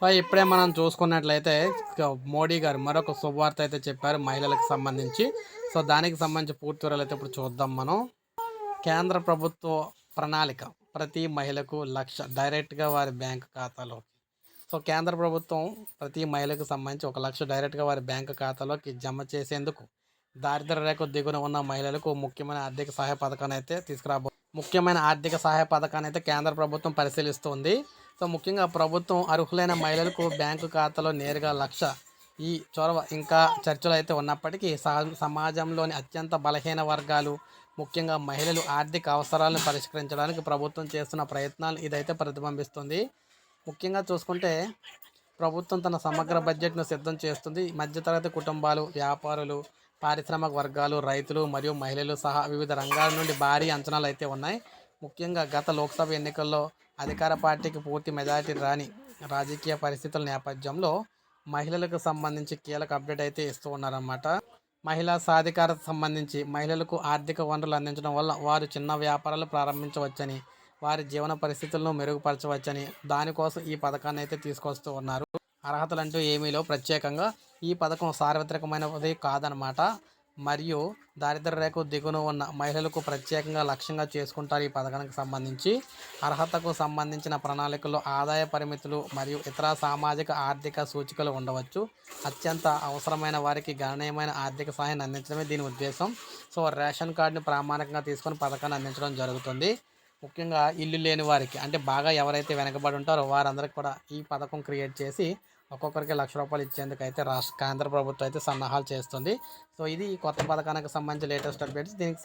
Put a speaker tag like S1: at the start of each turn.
S1: So ఇప్పుడే మనం చూసుకున్నట్లయితే మోడీ గారు మరొక శుభవార్త అయితే చెప్పారు మహిళలకు సంబంధించి. సో దానికి సంబంధించి పూర్తి వివరాలు అయితే ఇప్పుడు చూద్దాం మనం. కేంద్ర ప్రభుత్వ ప్రణాళిక ప్రతి మహిళకు లక్ష డైరెక్ట్గా వారి బ్యాంక్ ఖాతాలో సో కేంద్ర ప్రభుత్వం ప్రతి మహిళకు సంబంధించి ఒక లక్ష డైరెక్ట్గా వారి బ్యాంక్ ఖాతాలోకి జమ చేసేందుకు దారిద్ర రేఖ దిగున ఉన్న మహిళలకు ముఖ్యమైన ఆర్థిక సహాయ పథకాన్ని అయితే తీసుకురాబో ముఖ్యమైన ఆర్థిక సహాయ పథకాన్ని అయితే కేంద్ర ప్రభుత్వం పరిశీలిస్తుంది. సో ముఖ్యంగా ప్రభుత్వం అర్హులైన మహిళలకు బ్యాంకు ఖాతాలో నేరుగా లక్ష ఈ చొరవ ఇంకా చర్చలు అయితే ఉన్నప్పటికీ సమాజంలోని అత్యంత బలహీన వర్గాలు ముఖ్యంగా మహిళలు ఆర్థిక అవసరాలను పరిష్కరించడానికి ప్రభుత్వం చేస్తున్న ప్రయత్నాలు ఇదైతే ప్రతిబింబిస్తుంది. ముఖ్యంగా చూసుకుంటే ప్రభుత్వం తన సమగ్ర బడ్జెట్ను సిద్ధం చేస్తుంది. మధ్యతరగతి కుటుంబాలు వ్యాపారులు పారిశ్రామిక వర్గాలు రైతులు మరియు మహిళలు సహా వివిధ రంగాల నుండి భారీ అంచనాలు అయితే ఉన్నాయి. ముఖ్యంగా గత లోక్సభ ఎన్నికల్లో అధికార పార్టీకి పూర్తి మెజారిటీ రాని రాజకీయ పరిస్థితుల నేపథ్యంలో మహిళలకు సంబంధించి కీలక అప్డేట్ అయితే ఇస్తూ ఉన్నారన్నమాట. మహిళా సాధికారత సంబంధించి మహిళలకు ఆర్థిక వనరులు అందించడం వల్ల వారు చిన్న వ్యాపారాలు ప్రారంభించవచ్చని వారి జీవన పరిస్థితులను మెరుగుపరచవచ్చని దానికోసం ఈ పథకాన్ని అయితే తీసుకొస్తూ ఉన్నారు. అర్హతలు అంటూ ఏమీ లేవు. ప్రత్యేకంగా ఈ పథకం సార్వత్రికమైనది కాదనమాట మరియు దారిద్ర రేఖ దిగున ఉన్న మహిళలకు ప్రత్యేకంగా లక్ష్యంగా చేసుకుంటారు ఈ పథకానికి సంబంధించి. అర్హతకు సంబంధించిన ప్రణాళికలో ఆదాయ పరిమితులు మరియు ఇతర సామాజిక ఆర్థిక సూచికలు ఉండవచ్చు. అత్యంత అవసరమైన వారికి గణనీయమైన ఆర్థిక సహాయాన్ని అందించడమే దీని ఉద్దేశం. సో రేషన్ కార్డుని ప్రామాణికంగా తీసుకొని పథకాన్ని అందించడం జరుగుతుంది. ముఖ్యంగా ఇల్లు లేని వారికి అంటే బాగా ఎవరైతే వెనకబడి ఉంటారో వారందరికీ కూడా ఈ పథకం క్రియేట్ చేసి ఒక్కొక్కరికి లక్ష రూపాయలు ఇచ్చేందుకు అయితే రాష్ట్ర కేంద్ర ప్రభుత్వం అయితే సన్నాహాలు చేస్తుంది. సో ఇది ఈ కొత్త పథకానికి సంబంధించి లేటెస్ట్ అప్డేట్స్. దీనికి